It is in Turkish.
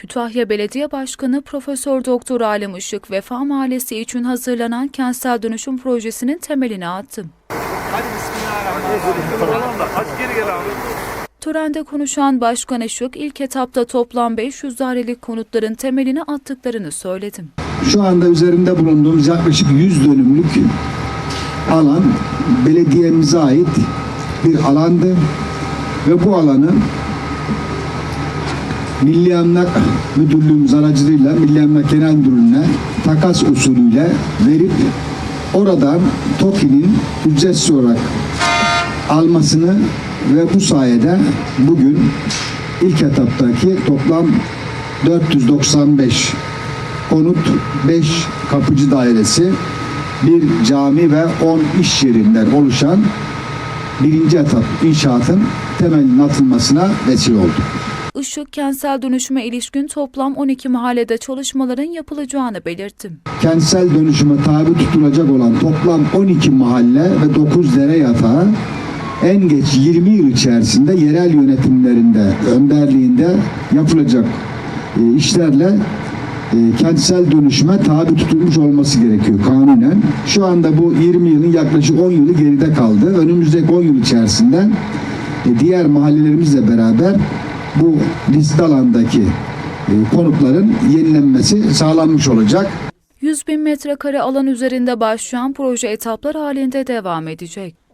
Kütahya Belediye Başkanı Profesör Doktor Alem Işık Vefa Mahallesi için hazırlanan kentsel dönüşüm projesinin temelini attı. Hadi bismillahirrahmanirrahim. Tamam da hadi geri gel abi. Törende konuşan Başkan Işık ilk etapta toplam 500 dairelik konutların temelini attıklarını söyledi. Şu anda üzerinde bulunduğumuz yaklaşık 100 dönümlük alan belediyemize ait bir alandı ve bu alanı Milli Emlak Müdürlüğümüz aracılığıyla Milli Emlak Genel Müdürlüğü'ne takas usulüyle verip oradan TOKİ'nin ücretsiz olarak almasını ve bu sayede bugün ilk etaptaki toplam 495 konut 5 kapıcı dairesi, bir cami ve 10 iş yerinden oluşan birinci etap inşaatın temelinin atılmasına vesile oldu. Işık kentsel dönüşüme ilişkin toplam 12 mahallede çalışmaların yapılacağını belirtti. Kentsel dönüşüme tabi tutulacak olan toplam 12 mahalle ve 9 dere yatağı en geç 20 yıl içerisinde yerel yönetimlerinde önderliğinde yapılacak e, işlerle e, kentsel dönüşüme tabi tutulmuş olması gerekiyor kanunen. Şu anda bu 20 yılın yaklaşık 10 yılı geride kaldı. Önümüzdeki 10 yıl içerisinde e, diğer mahallelerimizle beraber bu riskli alandaki e, konutların yenilenmesi sağlanmış olacak. 100 bin metrekare alan üzerinde başlayan proje etaplar halinde devam edecek.